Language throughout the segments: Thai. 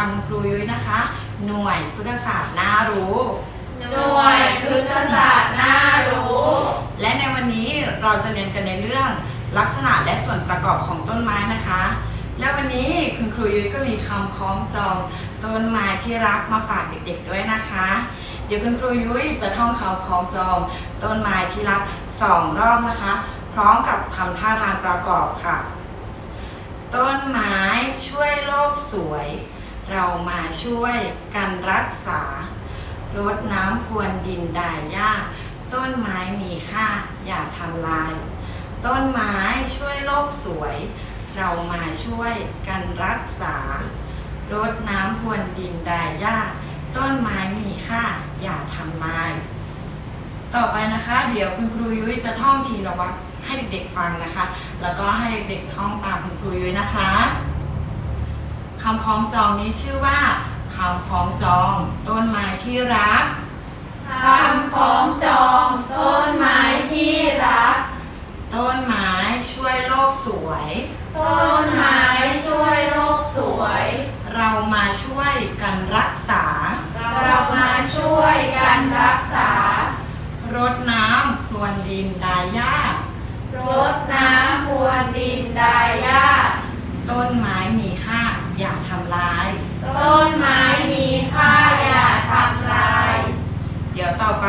น่ารู้นะคะเด็กๆพูดตามคุณครูยุ้ยนะคะ หน่วยพฤกษศาสตร์น่ารู้ หน่วยพฤกษศาสตร์น่ารู้ และในวันนี้เราจะเรียนกันในเรื่องลักษณะและส่วนประกอบของต้นไม้นะคะ และวันนี้คุณครูยุ้ยก็มีคำคล้องจองต้นไม้ที่รักมาฝากเด็กๆด้วยนะคะ เดี๋ยวคุณครูยุ้ยจะท่องคำคล้องจองต้นไม้ที่รักสองรอบนะคะ พร้อมกับทำท่าทางประกอบค่ะ ต้นไม้ช่วยโลกสวย เรามาช่วยกันรักษารดน้ำพรวนดินดายหญ้า ต้นไม้มีค่าอย่าทำลาย ต้นไม้ช่วยโลกสวย เรามาช่วยกันรักษารดน้ำพรวนดินดายหญ้า ต้นไม้มีค่าอย่าทำลาย ต่อไปนะคะ เดี๋ยวคุณครูยุ้ยจะท่องทีละวักให้เด็กๆฟังนะคะ แล้วก็ให้เด็กๆท่องตามคุณครูยุ้ยนะคะ คำคล้องจองนี้ชื่อว่าคำคล้องจอง ต้นไม้ที่รัก คำของจองต้นไม้ที่รัก ต้นไม้ช่วยโลกสวย ต้นไม้ช่วยโลกสวย เรามาช่วยกันรักษา เรามาช่วยกันรักษารดน้ำพรวนดินดายหญ้ารดน้ำพรวนดินดายหญ้า ต้นไม้มีค่าอย่าทำลาย ต้นไม้มีค่าอย่าทำลาย เดี๋ยวต่อไป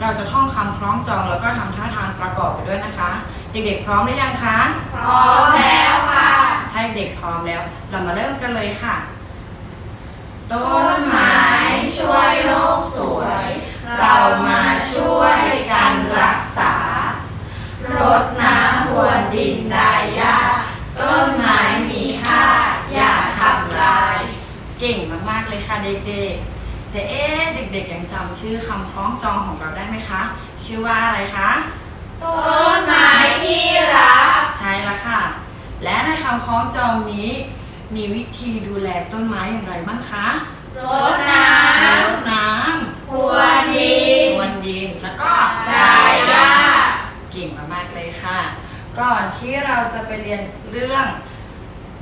เราจะท่องคำคล้องจองแล้วก็ทำท่าทางประกอบไปด้วยนะคะ เด็กๆพร้อมหรือยังคะพร้อมแล้วค่ะถ้าเด็กพร้อมแล้ว เรามาเริ่มกันเลยค่ะ ต้นไม้ช่วยโลกสวย เรามาช่วยกันรักษารดน้ำพรวนดินดายหญ้าต้นไม้ เก่งมากๆเลยค่ะเด็กๆ แต่เอ๊ะเด็กๆยังจำชื่อคำคล้องจองของเราได้ไหมคะ ชื่อว่าอะไรคะต้นไม้ที่รัก ใช่แล้วค่ะ และในคำคล้องจองนี้ มีวิธีดูแลต้นไม้อย่างไรบ้างคะรดน้รดน้ำพรวนดิำนพรวนดิน แล้วก็ดายหญ้าเก่งมากๆเลยค่ะ ก่อนที่เราจะไปเรียนเรื่อง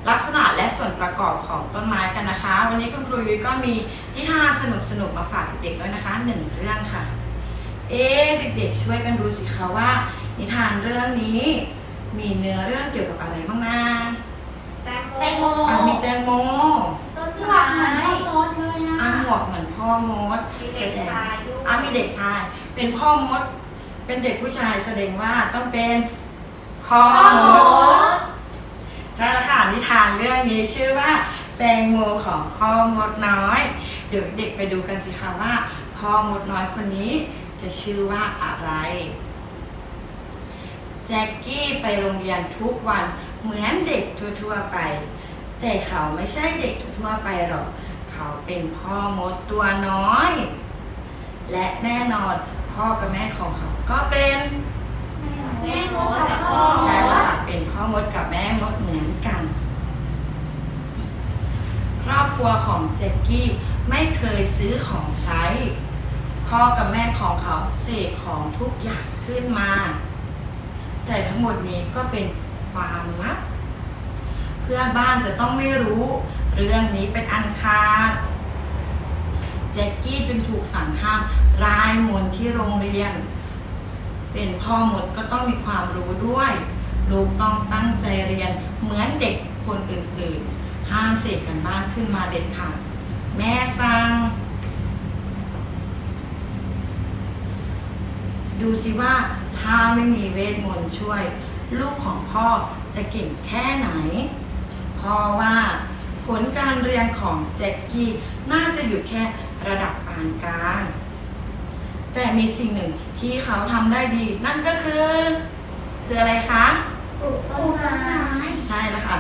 ลักษณะและส่วนประกอบของต้นไม้กันนะคะ วันนี้คุณครูยุ้ยก็มีนิทานสนุกๆมาฝากเด็กๆด้วยนะคะหนึ่งเรื่องค่ะ เอ๊ะเด็กๆช่วยกันดูสิคะว่า นิทานเรื่องนี้ มีเนื้อเรื่องเกี่ยวกับอะไรบ้างนะแตงโมอะมีแตงโมต้นหมากเหมือนพ่อมดเลยอะอะหมวกเหมือนพ่อมดมีแสเด็กดงชายด้วยอะมีเด็กชาย เป็นพ่อมด เป็นเด็กผู้ชายแสดงว่าต้องเป็นพ่อพ่อมมดด ใช่แล้วค่ะนิทานเรื่องนี้ชื่อว่าแตงโมของพ่อมดน้อย เดี๋ยวเด็กไปดูกันสิคะว่า พ่อมดน้อยคนนี้จะชื่อว่าอะไร แจ็คกี้ไปโรงเรียนทุกวันเหมือนเด็กทั่วๆไป แต่เขาไม่ใช่เด็กทั่วไปหรอก เขาเป็นพ่อมดตัวน้อย และแน่นอนพ่อกับแม่ของเขาก็เป็น ใช่ค่ะเป็นพ่อมดกับแม่มดเหมือนกัน ครอบครัวของแจ็คกี้ไม่เคยซื้อของใช้ พ่อกับแม่ของเขาเสกของทุกอย่างขึ้นมา แต่ทั้งหมดนี้ก็เป็นความลับเพื่อบ้านจะต้องไม่รู้เรื่องนี้เป็นอันขาดแจ็คกี้จึงถูกสั่งห้ามรายมนที่โรงเรียน เป็นพ่อมดก็ต้องมีความรู้ด้วย ลูกต้องตั้งใจเรียนเหมือนเด็กคนอื่นๆ ห้ามเสกกันบ้านขึ้นมาเด็ดขาด แม่สั่งดูสิว่าถ้าไม่มีเวทมนต์ช่วย ลูกของพ่อจะเก่งแค่ไหน พ่อว่าผลการเรียนของแจ็คกี้น่าจะอยู่แค่ระดับปานกลาง แต่มีสิ่งหนึ่งที่เขาทำได้ดี นั่นก็คือ คืออะไรคะ ปลูกต้นไม้ใช่แล้วค่ะ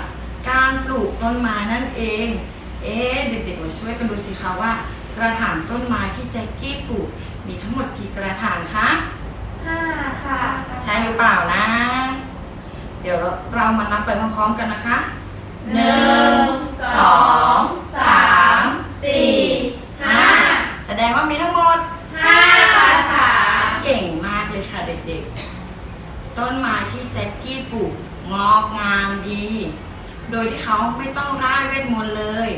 การปลูกต้นไม้นั่นเอง เอ๊ะเด็กๆมาช่วยกันดูสิคะว่า กระถางต้นไม้ที่แจ็คกี้ปลูก มีทั้งหมดกี่กระถางคะ ห้าค่ะใช่หรือเปล่านะ เดี๋ยวเรามานับไปพร้อมๆกันนะคะหนึ่งสอง ต้นไม้ที่แจ็คกี้ปลูกงอกงามดี โดยที่เขาไม่ต้องร่ายเวทมนต์เลย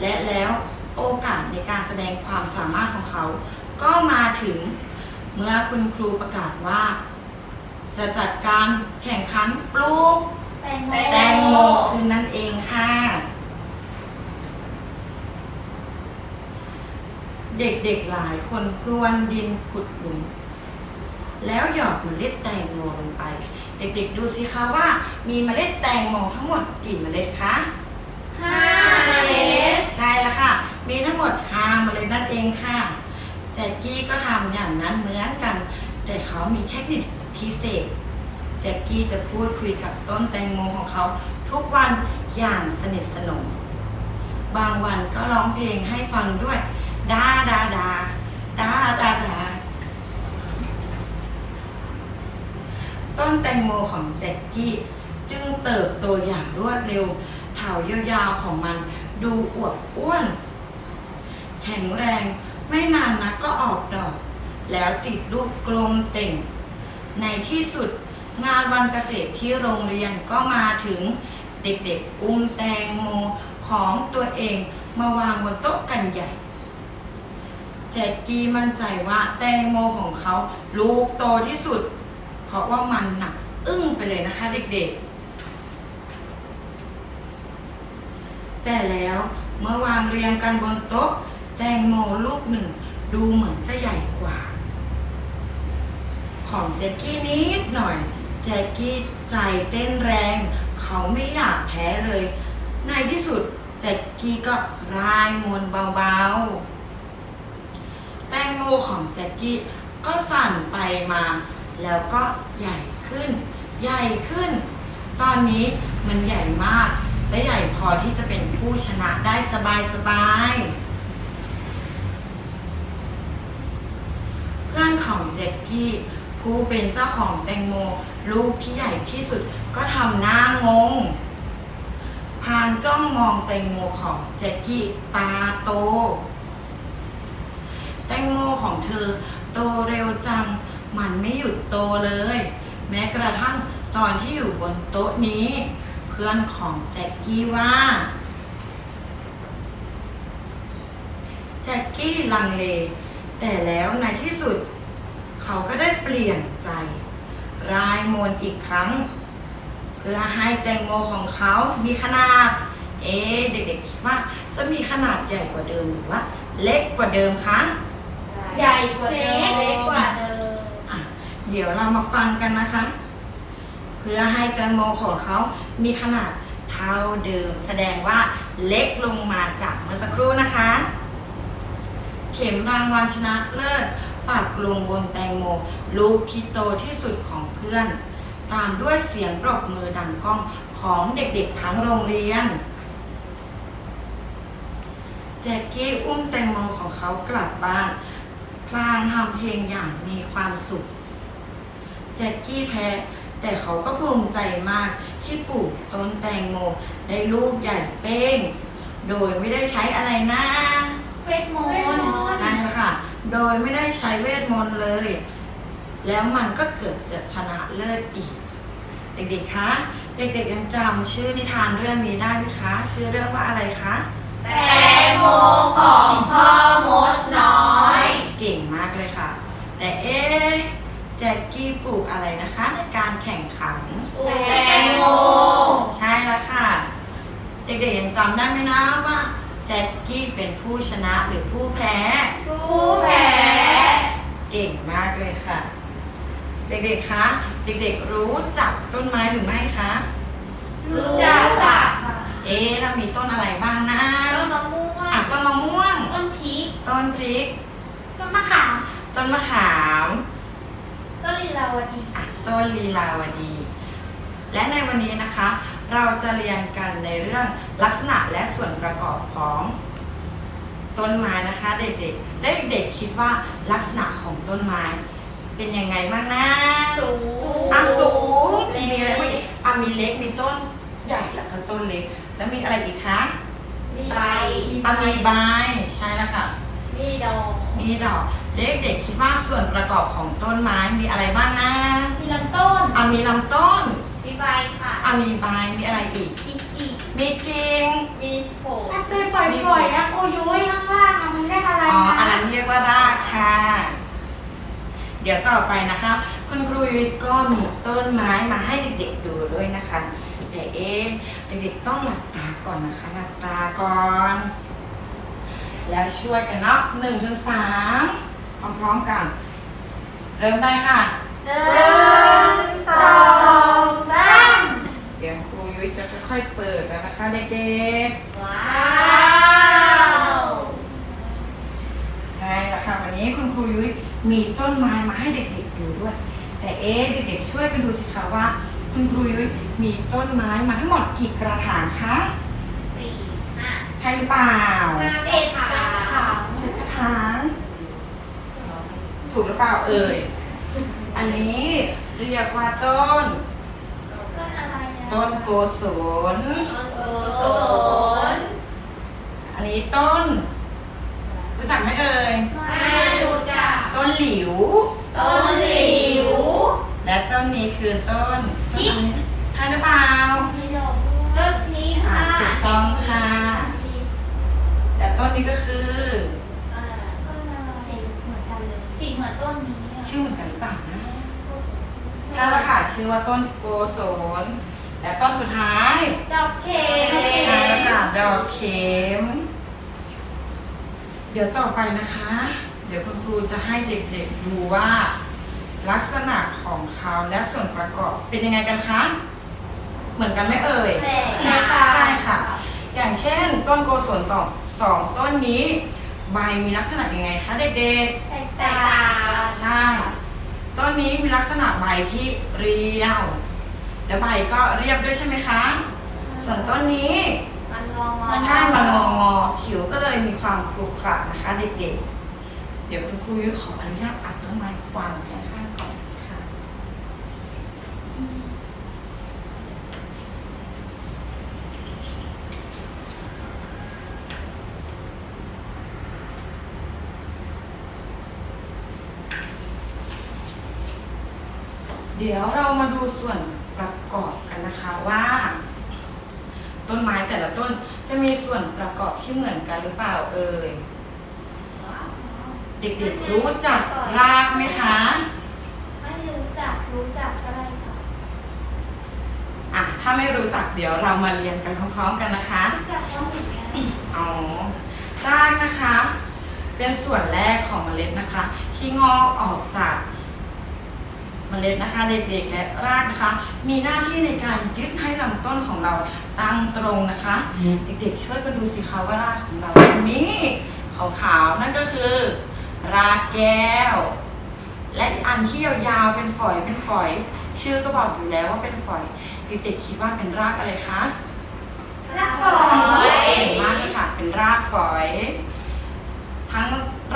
และแล้วโอกาสในการแสดงความสามารถของเขา ก็มาถึงเมื่อคุณครูประกาศว่า จะจัดการแข่งขันปลูกแตงโมแตงโมคืนนั่นเองค่ะ เด็กๆหลายคนพรวนดินขุดหลุม แล้วหยอดเมล็ดแตงโมลงไป เด็กๆ ดูสิคะว่ามีเมล็ดแตงโมทั้งหมดกี่เมล็ดคะห้าเมล็ดใช่แล้วค่ะ มีทั้งหมด5เมล็ดนั่นเองค่ะแจ็กกี้ก็ทำอย่างนั้นเหมือนกัน แต่เขามีเทคนิคพิเศษแจ็กกี้จะพูดคุยกับต้นแตงโมของเขาทุกวันอย่างสนิทสนม บางวันก็ร้องเพลงให้ฟังด้วยดาดาดาดาดาดา ต้ นแตงโมของแจ็กกี้จึงเติบโตอย่างรวดเร็วเถายาวๆของมันดูอวบอ้วน แข็งแรงไม่นานนักก็ออกดอก แล้วติดลูกกลมเต่ง ในที่สุดงานวันเกษตรที่โรงเรียนก็มาถึงเด็กๆ อุ้มแตงโมของตัวเองมาวางบนโต๊ะกันใหญ่แจ็กกี้มั่นใจว่าแตงโมของเขาลูกโตที่สุด ราะว่ามันหนักอึ้งไปเลยนะคะเด็กๆ แต่แล้วเมื่อวางเรียงกันบนโต๊ะ แตงโมลูกหนึ่งดูเหมือนจะใหญ่กว่า ของแจ็กกี้นิดหน่อย แจ็กกี้ใจเต้นแรง เขาไม่อยากแพ้เลย ในที่สุดแจ็กกี้ก็รายมวนเบาๆ แตงโมของแจ็กกี้ก็สั่นไปมา แล้วก็ใหญ่ขึ้น ใหญ่ขึ้น ตอนนี้มันใหญ่มาก และใหญ่พอที่จะเป็นผู้ชนะได้สบายๆเพื่อนของแจ็กกี้ผู้เป็นเจ้าของแตงโมลูกที่ใหญ่ที่สุดก็ทำหน้างง พานจ้องมองแตงโมของแจ็กกี้ตาโต แตงโมของเธอโตเร็วจัง มันไม่หยุดโตเลย แม้กระทั่งตอนที่อยู่บนโต๊ะนี้ เพื่อนของแจ็กกี้ว่าแจ็กกี้ลังเล แต่แล้วในที่สุด เขาก็ได้เปลี่ยนใจ รายมนต์อีกครั้ง เพื่อให้แตงโมของเขามีขนาด เอ๊ะเด็กๆคิดว่าจะมีขนาดใหญ่กว่าเดิมหรือว่า เล็กกว่าเดิมคะ ใหญ่กว่าเดิม เล็กกว่าเดิมอะ เดี๋ยวเรามาฟังกันนะคะ เพื่อให้แตงโมของเขามีขนาดเท่าเดิม แสดงว่าเล็กลงมาจากเมื่อสักครู่นะคะ เข็มรางวัลชนะเลิศปักลงบนแตงโม ลูกที่โตที่สุดของเพื่อน ตามด้วยเสียงปรบมือดังก้องของเด็กๆทั้งโรงเรียนแจ็กกี้อุ้มแตงโมของเขากลับบ้าน พลางทำเพลงอย่างมีความสุข แจ็กกี้แพ้ แต่เขาก็ภูมิใจมากที่ปลูกต้นแตงโม ได้ลูกใหญ่เป้ง โดยไม่ได้ใช้อะไรนะ เวทมนต์ใช่แล้วค่ะ โดยไม่ได้ใช้เวทมนต์เลย แล้วมันก็เกิดจะชนะเลิศอีก เด็กๆ คะ เด็กๆยังจำชื่อนิทานเรื่องนี้ได้ไหมคะ ชื่อเรื่องว่าอะไรคะ แตงโมของพ่อมดน้อย เก่งมากเลยค่ะ แต่เอ๊ะแจ็กกี้ปลูกอะไรนะคะ ในการแข่งขัน แตงโม ใช่แล้วค่ะ เด็กๆยังจำได้ไหมนะว่า แจ็กกี้เป็นผู้ชนะหรือผู้แพ้ ผู้แพ้เก่งมากเลยค่ะ เด็กๆ คะ เด็กๆ รู้จักต้นไม้หรือไม่คะ รู้จักค่ะ เอ๊ะเรามีต้นอะไรบ้างนะต้นมะม่วอะงต้นมะม่วง ต้นพริก ต้นพริก ต้นมะขาม ต้นมะขาม ต้นลีลาวดีอะต้นลีลาวดี และในวันนี้นะคะ เราจะเรียนกันในเรื่องลักษณะและส่วนประกอบของ ต้นไม้นะคะ เด็กๆและเด็กๆคิดว่าลักษณะของต้นไม้ เป็นยังไงบ้างนะสูงอะสูงเล็กมีอะไรบ้างอีกอะมีเล็กมีต้นใหญ่แล้วก็ต้นเล็ก แล้วมีอะไรอีกคะมีใบอะมีใบใช่แล้วค่ะมีดอกมีดอกเด็กๆคิดว่าส่วนประกอบของต้นไม้มีอะไรบ้างนะ มีลำต้นอะมีลำต้น มีใบค่ะอะมีใบมีอะไรอีก มีกิ่งมีกิ่งมีโผมันเป็นฝอยๆนะครูยุ้ยข้างล่าง อะมันเรียกอะไรอ๋อนะอันนั้นเรียกว่ารากค่ะ เดี๋ยวต่อไปนะคะ คุณครูยุ้ยก็มีต้นไม้มาให้เด็กๆดูด้วยนะคะ แต่เอ๊ะเด็กๆต้องหลับตาก่อนนะคะหลับตาก่อน แล้วช่วยกันนับหนึ่งถึงสามพร้อมๆกัน เริ่มได้ค่ะ หนึ่งสองสามเดี๋ยวครูยุ้ยจะค่อยๆเปิดแล้วนะคะเด็กว้าว ๆ ใช่แล้วค่ะวั นนี้คุณครูยุ้ยมีต้นไม้มาให้เด็กๆดูด้วย แต่เอ๊ะเด็กๆช่วยกันดูสิคะว่า คุณครูยุ้ยมีต้นไม้มาทั้งหมดกี่กระถางคะสี่ห้าใช่หรือเปล่าเจ็ดขาเจ็ดกระถางถูกหรือเปล่าเอ่ยอันนี้เรียกว่าต้น ต้นอะไรอะต้นโกศลโกศลอันนี้ต้น รู้จักไหมเอ่ยไม่รู้จัก ต้นหลิว ต้นหลิว และต้นนี้คือต้นต้นอะไรนะใช่หรือเปล่ามีดอกด้วยต้นนี้อ่าค่ะถูกต้องค่ะ และต้นนี้ก็คือเอ่อต้นอะไรสีเหมือนกันเลยสีเหมือนต้นนี้อะชื่อเหมือนกันหรือเปล่านะโกศลใช่แล้วค่ะชื่อว่าต้นโกศลและต้นสุดท้ายดอกเข็มใช่แล้วค่ะดอกเข็ม เดี๋ยวต่อไปนะคะ เดี๋ยวคุณครูจะให้เด็กๆดูว่า ลักษณะของเขาและส่วนประกอบเป็นยังไงกันคะ เหมือนกันไหมเอ่ย แตกต่าง ใช่ค่ะ อย่างเช่นต้นโกศลต่อสองต้นนี้ ใบมีลักษณะยังไงคะเด็กแตกต่างๆ ใช่ ต้นนี้มีลักษณะใบที่เรียว และใบก็เรียบด้วยใช่ไหมคะ ส่วนต้นนี้ มันงอ ใช่ มันงองอๆผิวก็เลยมีความครุขระนะคะเด็กๆ เดี๋ยวคุณครูยุ้ยขออนุญาตอัดต้นไม้กวางข้างก่อนค่ะเดี๋ยวเรามาดูส่วนประกอบกันนะคะว่า ต้นไม้แต่ละต้นจะมีส่วนประกอบที่เหมือนกันหรือเปล่าเอ่ย เด็กๆรู้จักรากไหมคะ ไม่รู้จักรู้จักก็ได้ค่ะ อะ ถ้าไม่รู้จักเดี๋ยวเรามาเรียนกันพร้อมๆกันนะคะ รู้จักว่าเหมือนกันอ๋อ รากนะคะ เป็นส่วนแรกของเมล็ดนะคะ ที่งอกออกจากเมล็ดนะคะ เด็กๆและรากนะคะ มีหน้าที่ในการยึดให้ลำต้นของเราตั้งตรงนะคะ เด็กๆช่วยกันดูสิคะว่ารากของเรานี้ขาวๆนั่นก็คือ รากแก้ว และอีกอันที่ยาวๆเป็นฝอยเป็นฝอย ชื่อก็บอกอยู่แล้วว่าเป็นฝอยเด็กๆคิดว่าเป็นรากอะไรคะรักฝอยเก่งมากเลยค่ะ เป็นรากฝอย ทั้ง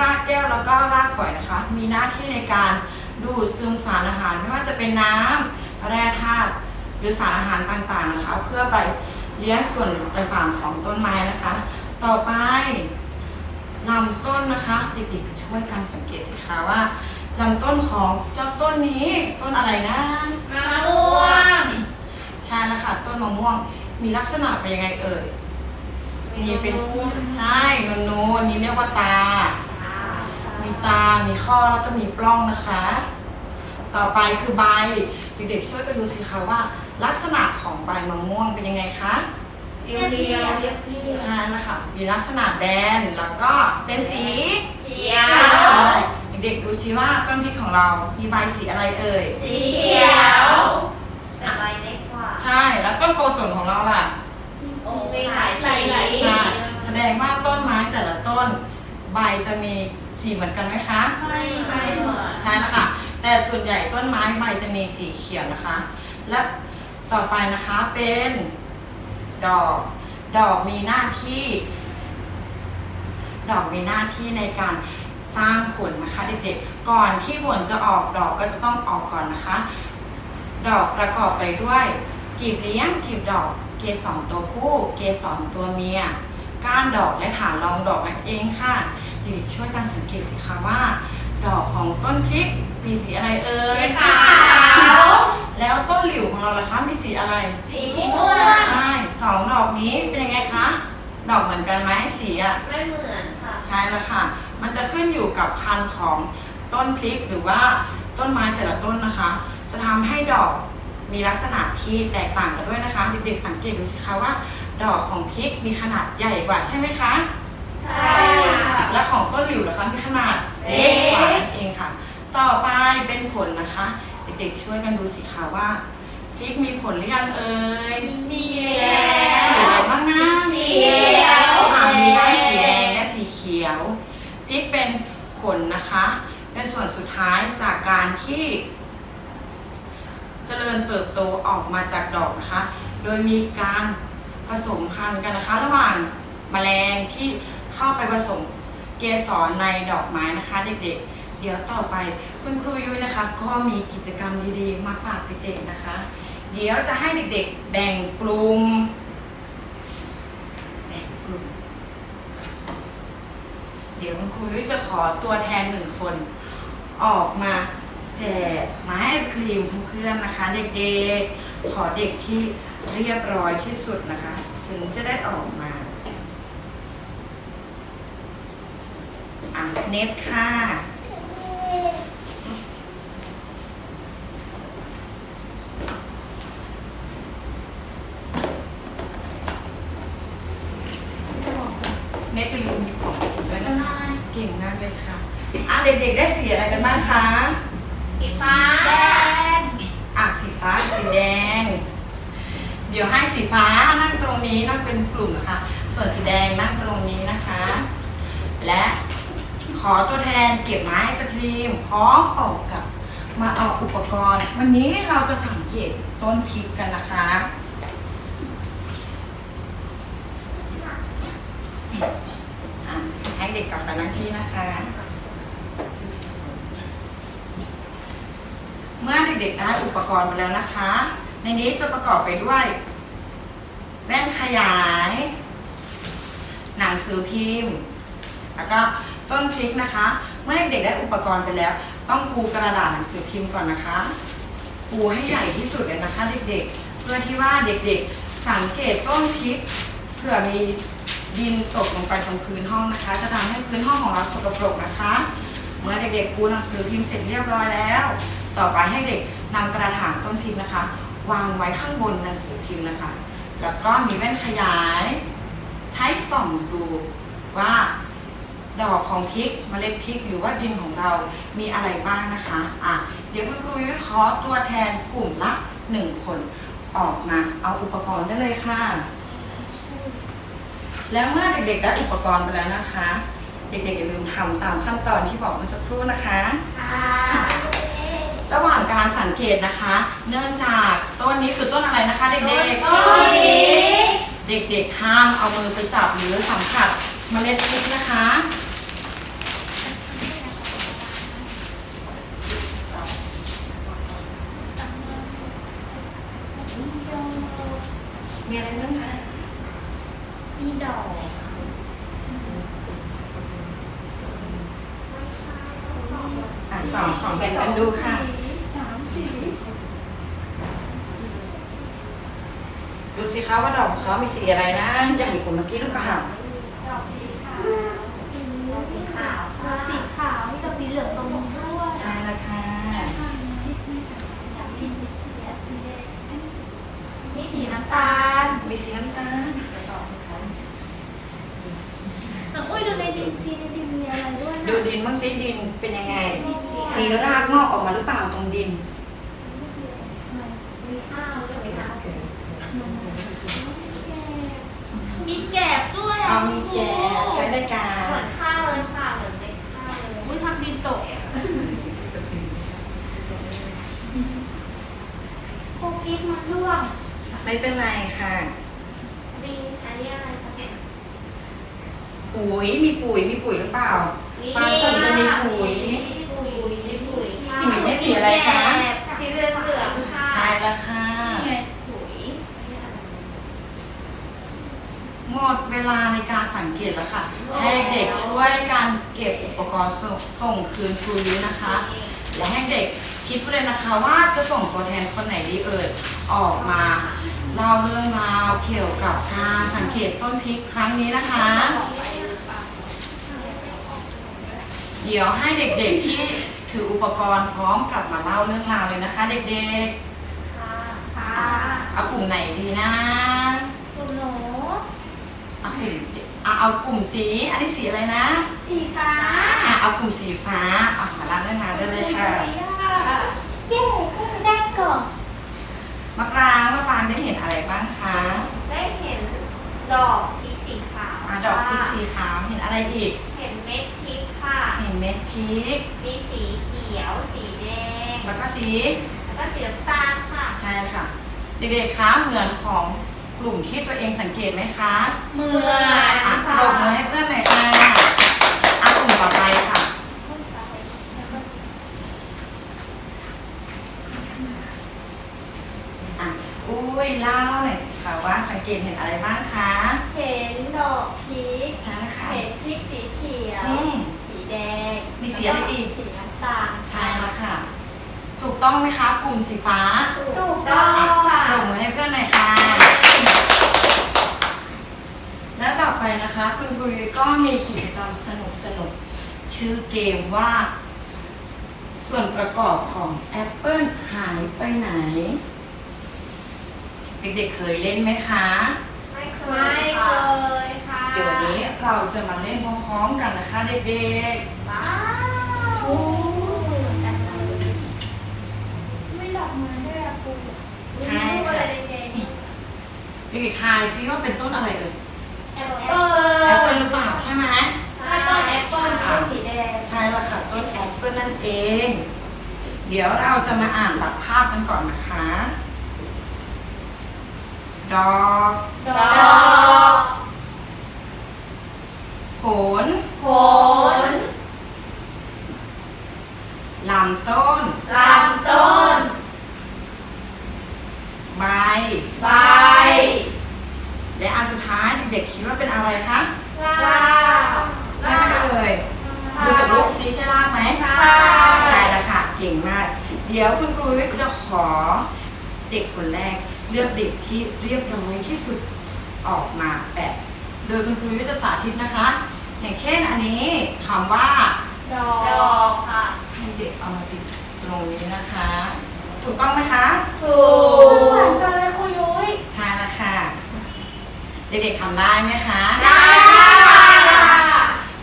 รากแก้วแล้วก็รากฝอยนะคะ มีหน้าที่ในการดูดซึมสารอาหารไม่ว่าจะเป็นน้ำแร่ธาตุหรือสารอาหารต่างๆนะคะ เพื่อไปเลี้ยงส่วนต่างๆของต้นไม้นะคะ ต่อไป ลำต้นนะคะ เด็กๆช่วยกันสังเกตสิคะว่าลำต้นของเจ้าต้นนี้ต้นอะไรนะมะม่วงใช่แล้วค่ะต้นมะม่วงมีลักษณะเป็นยังไงเอ่ยมีเป็นใช่นูนนูนนี่เรียกว่าตา มีตา มีข้อแล้วก็มีปล้องนะคะ ต่อไปคือใบเด็กๆช่วยกันดูสิคะว่า ลักษณะของใบมะม่วงเป็นยังไงคะ เรียวเรียวเรียวเรียวใช่แล้วค่ะมีลักษณะแบนแล้วก็เป็นสีเขียใช่วเด็กๆดูสิว่าต้นพริกของเรา มีใบสีอะไรเอ่ย สีเขียวแต่ใบเล็กกว่าใช่แล้วต้นโกศลของเราล่ะ โอ้เป็นหลายสีใช่แสดงว่าต้นไม้แต่ละต้น ใบจะมีสีเหมือนกันไหมคะ ไม่ไม่เหมือนใช่นะคะแต่ส่วนใหญ่ต้นไม้ใบจะมีสีเขียวนะคะ และต่อไปนะคะเป็น ดอก ดอกมีหน้าที่ ดอกมีหน้าที่ในการสร้างผลนะคะเด็กๆ ก่อนที่ผลจะออกดอกก็จะต้องออกก่อนนะคะ ดอกประกอบไปด้วยกลีบเลี้ยงกลีบดอก เกสรตัวผู้เกสรตัวเมียก้านดอกและฐานรองดอกนั่นเองค่ะเด็กๆช่วยกันสังเกตสิคะว่า ดอกของต้นพริกมีสีอะไรเอ่ยขาว แแล้วต้นหลิวของเราล่ะคะ มีสีอะไร สีม่วงใช่สองดอกนี้เป็นยังไงคะ ดอกเหมือนกันไหมสีอะไม่เหมือนค่ะ ใช่แล้วค่ะ มันจะขึ้นอยู่กับพันธุ์ของต้นพริกหรือว่าต้นไม้แต่ละต้นนะคะ จะทำให้ดอกมีลักษณะที่แตกต่างกันด้วยนะคะเด็กๆสังเกตดูสิคะว่า ดอกของพริกมีขนาดใหญ่กว่าใช่ไหมคะ ใช่ค่ะและของต้นหลิวล่ะคะมีขนาดเล็กกว่านั่นเองค่ะ ต่อไปเป็นผลนะคะ เด็กๆ ช่วยกันดูสิคะว่าพริกมีผลหรือยังเอ่ยมีแล้วสีอะไรบ้างนะสีเขียวอ่ามีได้สีแดงและสีเขียวพริกเป็นผลนะคะเป็นส่วนสุดท้ายจากการที่ เจริญเติบโตออกมาจากดอกนะคะ โดยมีการผสมพันธุ์กันนะคะ ระหว่างแมลงที่เข้าไปผสมเกสรในดอกไม้นะคะ เด็กๆ เดี๋ยวต่อไปคุณครูยุ้ยนะคะ ก็มีกิจกรรมดีๆ มาฝากเด็กๆนะคะ เดี๋ยวจะให้เด็กๆแบ่งกลุ่มแบ่งกลุ่ม เดี๋ยวคุณครูยุ้ยจะขอตัวแทนหนึ่งคน ออกมาแจกไม้ไอศครีมเพื่อนๆนะคะ เด็กๆขอเด็กที่เรียบร้อยที่สุดนะคะ ถึงจะได้ออกมาอะเน็ตค่ะ เน็ตจะลืมหยิบของไว้นะคะเก่งมากเลยค่ะอะเด็กๆได้สีอะไรกันบ้างคะสีฟ้าอะสีฟ้ากับสีแดง เดี๋ยวให้สีฟ้านั่งตรงนี้นั่งเป็นกลุ่มนะคะ ส่วนสีแดงนั่งตรงนี้นะคะ และ ขอตัวแทนเก็บไม้ไอศครีมพร้อมออกกับมาเอาอุปกรณ์ วันนี้เราจะสังเกตต้นพริกกันนะคะอะให้เด็กกลับไปนั่งที่นะคะ เมื่อเด็กๆได้อุปกรณ์ไปแล้วนะคะ ในนี้จะประกอบไปด้วยแว่นขยาย หนังสือพิมพ์ แล้วก็ ต้นพริกนะคะ เมื่อเด็กได้อุปกรณ์ไปแล้ว ต้องปูกระดาษหนังสือพิมพ์ก่อนนะคะ ปูให้ใหญ่ที่สุดเลยนะคะ เด็กๆ เพื่อที่ว่าเด็กๆ สังเกตต้นพริกเผื่อมีดินตกลงไปตรงพื้นห้องนะคะ จะทำให้พื้นห้องของเราสกปรกนะคะ เมื่อเด็กๆปูหนังสือพิมพ์เสร็จเรียบร้อยแล้ว ต่อไปให้เด็กนำกระถางต้นพริกนะคะ วางไว้ข้างบนหนังสือพิมพ์นะคะ แล้วก็มีแว่นขยายให้ส่องดูว่า ดอกของพริกเมล็ดพริก หรือว่าดินของเรามีอะไรบ้างนะคะอะเดี๋ยวคุณครูยุ้ยขอตัวแทนกลุ่มละหนึ่งคน ออกมาเอาอุปกรณ์ได้เลยค่ะ แล้วเมื่อเด็กๆได้อุปกรณ์ไปแล้วนะคะ เด็กๆอย่าลืมทำตามขั้นตอนที่บอกเมื่อสักครู่นะคะค่ะระหว่างการสังเกตนะคะ เนื่องจากต้นนี้คือต้นอะไรนะคะ เด็กต้นพริกๆเด็กๆห้ามเอามือไปจับหรือสัมผัสเมล็ดพริกนะคะ มีอะไรบ้างคะ มีดอก อะสองสองแบ่งกันดูค่ะ สามสี ดูสิคะว่าดอกของเขามีสีอะไรนะใหญ่กว่าเมื่อกี้หรือเปล่าดอกสีขาวสีขาวดอกสีขาวมีดอกสีเหลืองตรงนี้ด้วยใช่แล้วค่ะมีสีน้ำตาล มีสีน้ำตาลหนูอุ้ยดูในดินซีในดินมีอะไรด้วยนะดูดินบ้างสิดินเป็นยังไง มีรากงอกออกมาหรือเปล่าตรงดิน มีข้าวด้วยค่ะมีแกบด้วย เอามีแกะใช้ในการเหมือนข้าวเลยค่ะเหมือนเม็ดข้าวเลยอุ้ยทำดินตกพวกอีกมันร่วงไม่เป็นไรค่ะ ดินอันนี้อะไรคะปุ๋ยมีปุ๋ยมีปุ๋ยหรือเปล่าปลาตุ่มจะมีปุ๋ยมีปุ๋ยมีปุ๋ยปุ๋ยไม่สีอะไรคะ สีเหลืองเหลืองค่ะ ใช่แล้วค่ะ นี่ไง ปุ๋ย หมดเวลาในการสังเกตแล้วค่ะ ให้เด็กช่วยกันเก็บอุปกรณ์ส่งส่งคืนครูยุ้ยนะคะและให้เด็กคิดเลยนะคะว่าจะส่งตัวแทนคนไหนดีเอ่ยออกมาเล่าเรื่องราวเกี่ยวกับการสังเกตต้นพริกครั้งนี้นะคะ เดี๋ยวให้เด็กๆที่ถืออุปกรณ์พร้อมกลับมาเล่าเรื่องราวเลยนะคะ เด็กค่ะค่ะๆเอากลุ่มไหนดีนะ เอากลุ่มเอาเอากลุ่มสี อันนี้สีอะไรนะสีฟ้าอะเอากลุ่มสีฟ้าเอามาเล่าเรื่องราวได้เลยค่ะ เย้ก็ได้ก่อนมะปรางมะปรางได้เห็นอะไรบ้างคะได้เห็นดอกพริกสีขาวอะดอกพริกสีขาวเห็นอะไรอีก เห็นเม็ดพริกค่ะ เห็นเม็ดพริก มีสีเขียว สีแดง แล้วก็สี แล้วก็สีน้ำตาลค่ะ ใช่ค่ะ เด็กๆคะเหมือนของ กลุ่มที่ตัวเองสังเกตไหมคะเหมือนอะ ปรบมือให้เพื่อนหน่อยค่ะอะกลุ่มต่อไปค่ะ อะ อุ้ยเล่าหน่อยสิคะว่าสังเกตเห็นอะไรบ้างคะ เห็นดอกพริกใช่นะคะเห็นพริกสีเขียว อืมสีแดงมีสีอะไรอีกสีน้ำตาลใช่แล้วค่ะ ถูกต้องไหมคะ กลุ่มสีฟ้า ถูกต้องค่ะ ปรบมือให้เพื่อนหน่อยค่ะ และต่อไปนะคะ คุณครูยุ้ย ก็มีกิจกรรมสนุกสนุกๆชื่อเกมว่า ส่วนประกอบของแอปเปิลหายไปไหน เด็กๆเคยเล่นไหมคะ ไม่เคไม่ยเคค่ะยค่ะเดี๋ยววันนี้เราจะมาเล่นพร้อมๆกันนะคะเด็กว้าวโอ้สวยจังเลยไม่ดอกไม้ด้วยอะครูๆใช่รูปอะไรค่ะแดงเด็กๆทายซิว่าเป็นต้นอะไรเอ่ย ๆแอปเปิ้แอปเปิลลหรือเปล่าใช่ไหมถ้าต้นแอปเปิ้ลเป็นสีแดงใช่แล้วค่ะต้นแอปเปิลนั่นเอง เดี๋ยวเราจะมาอ่านแบบภาพกันก่อนนะคะ ดอกดดออก ก ผล ผล ลำต้น ลำต้น ใบ ใบ และอันสุดท้ายเด็กๆคิดว่าเป็นอะไรคะ ลา ลาก ใช่ไหมเอ่ยดูจากรูปซิใช่รากไหม ใช่ ใช่แล้วค่ะ เก่งมาก เดี๋ยวคุณครูจะขอเด็กคนแรก เลือกเด็กที่เรียบร้อยที่สุดออกมาแปะ โดยคุณครูจะสาธิตนะคะ อย่าง เช่นอันนี้คำว่าดอดอกกค่ะ ให้เด็กเอามาติดตรงนี้นะคะ ถูกต้องไหมคะถูเหมือนกกันเลยครูยุ้ยใช่แล้วค่ะ เด็กๆทำได้ไหมคะได้ค่ะ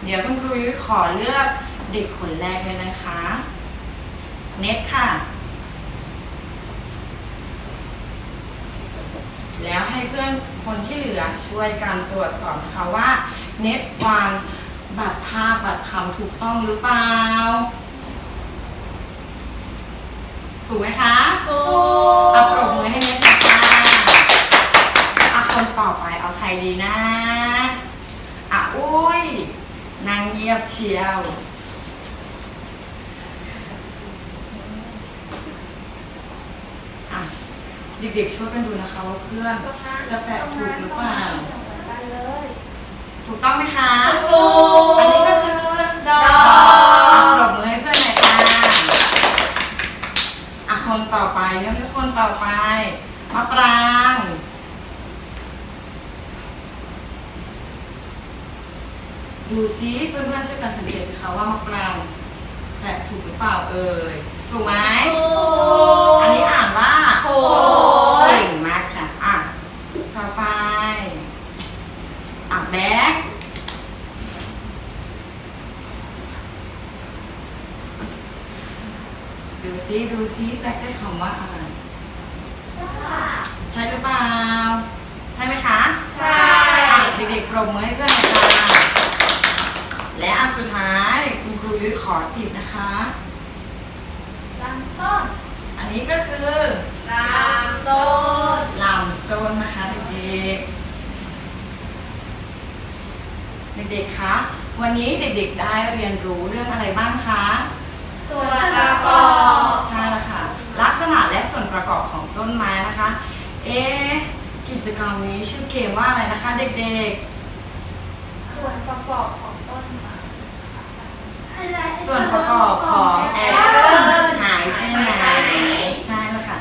เดี๋ยวคุณครูยุ้ยขอเลือกเด็กคนแรกเลยนะคะ เน็ตค่ะ แล้วให้เพื่อนคนที่เหลือช่วยกันตรวจสอบนะคะว่าเน็ตวาง บัตรภาพบัตรคำถูกต้องหรือเปล่า ถูกไหมคะครูเอาปรบมือให้เน็ตหน่อยค่ะเอาคนต่อไปเอาใครดีนะอะอุ้ย นางเยียบเชียวอะเด็กๆช่วยกันดูนะคะว่าเพื่อนจะแปะถูกหรือเปล่า ถูกต้องไหมคะถูกอันนี้ก็คือดออะกปรบมือให้เพื่อนหน่อยค่ะอะคนต่อไปเรื่องคนต่อไปมะปรางดูซิเพื่อนๆช่วยกันสังเกตสิคะว่ามะปรางแปะถูกหรือเปล่าเอ่ยถูกไหมอันนี้อ่านว่าโห เก่งมากค่ะ อะ ต่อไป อะแบ็คดูซิดูซิแบ็คได้คำว่าอะไร ใช่หรือเปล่า ใช่ไหมคะ ใช่อะเด็กๆปรบมือให้เพื่อนหน่อยค่ะและอันสุดท้ายคุณครูยุ้ยขอติดนะคะ ลำต้นอันนี้ก็คือลำต้นลำต้นนะคะเด็กๆ เด็กๆ คะ วันนี้เด็กๆ ได้เรียนรู้เรื่องอะไรบ้างคะ ส่วนประกอบใช่แล้วค่ะ ลักษณะและส่วนประกอบของต้นไม้นะคะ เอ๊ะกิจกรรมนี้ชื่อเกมว่าอะไรนะคะ เด็กๆ ส่วนประกอบของต้นไม้ ส่วนประกอบของแอปเปิลหายไปไหน ใช่แล้วค่ะ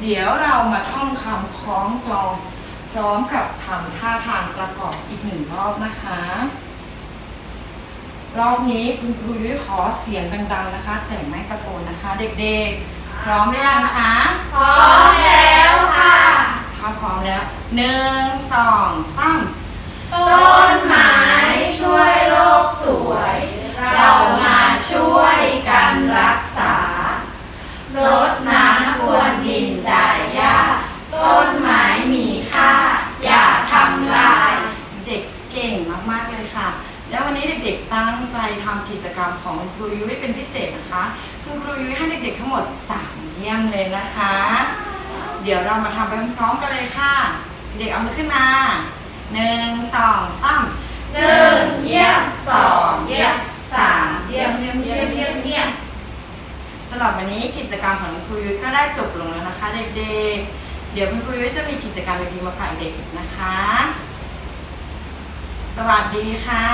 เดี๋ยวเรามาท่องคำคล้องจอง ร้อมกับทำท่าทางประกอบอีกหนึ่งรอบนะคะ รอบนี้คุณครูยุ้ยขอเสียงดังๆนะคะ แต่ไม่ตะโกนนะคะ เด็กๆ พร้อมหรือยังคะพร้อมแล้วค่ะถ้าพร้อมแล้วหนึ่งสองสามต้นไม้ พร้อมๆกันเลยค่ะ เด็กเอามือขึ้นมาหนึ่งสองสามหนึ่งเยี่ยมสองเยี่ยมสามเยี่ยมเยี่ยมเยี่ยมเยี่ยมเยี่ยมสำหรับวันนี้กิจกรรมของคุณครูยุ้ยก็ได้จบลงแล้วนะคะเด็กๆ เดี๋ยวคุณครูยุ้ยจะมีกิจกรรมดีๆมาฝากเด็กอีกนะคะ สวัสดีค่ะ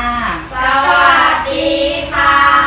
สวัสดีค่ะ